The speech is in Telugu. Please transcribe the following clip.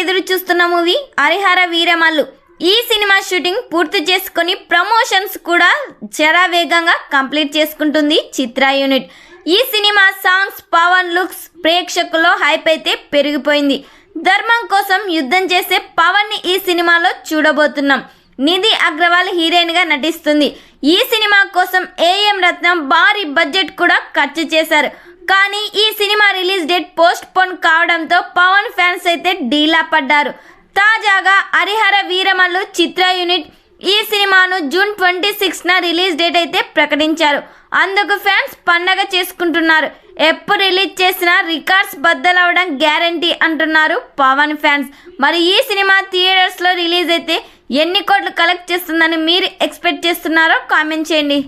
ఎదురు చూస్తున్న మూవీ హరిహర వీరమల్లు ఈ సినిమా షూటింగ్ పూర్తి చేసుకుని ప్రమోషన్స్ కూడా వేగంగా కంప్లీట్ చేసుకుంటుంది చిత్ర యూనిట్. ఈ సినిమా సాంగ్స్ పవన్ లుక్స్ ప్రేక్షకుల్లో హైప్ అయితే పెరిగిపోయింది. ధర్మం కోసం యుద్ధం చేసే పవన్ని ఈ సినిమాలో చూడబోతున్నాం. నిధి అగ్రవాల్ హీరోయిన్గా నటిస్తుంది. ఈ సినిమా కోసం ఏఎం రత్నం భారీ బడ్జెట్ కూడా ఖర్చు చేశారు. కానీ ఈ cinema release date postpone రావడంతో పవన్ ఫ్యాన్స్ అయితే డీలా పడ్డారు. తాజాగా హరిహర వీరమల్లు చిత్ర యూనిట్ ఈ సినిమాను జూన్ ట్వంటీ సిక్స్న రిలీజ్ డేట్ అయితే ప్రకటించారు. అందుకు ఫ్యాన్స్ పండగ చేసుకుంటున్నారు. ఎప్పుడు రిలీజ్ చేసినా రికార్డ్స్ బద్దలవడం గ్యారంటీ అంటున్నారు పవన్ ఫ్యాన్స్. మరి ఈ సినిమా థియేటర్స్లో రిలీజ్ అయితే ఎన్ని కోట్లు కలెక్ట్ చేస్తుందని మీరు ఎక్స్పెక్ట్ చేస్తున్నారో కామెంట్ చేయండి.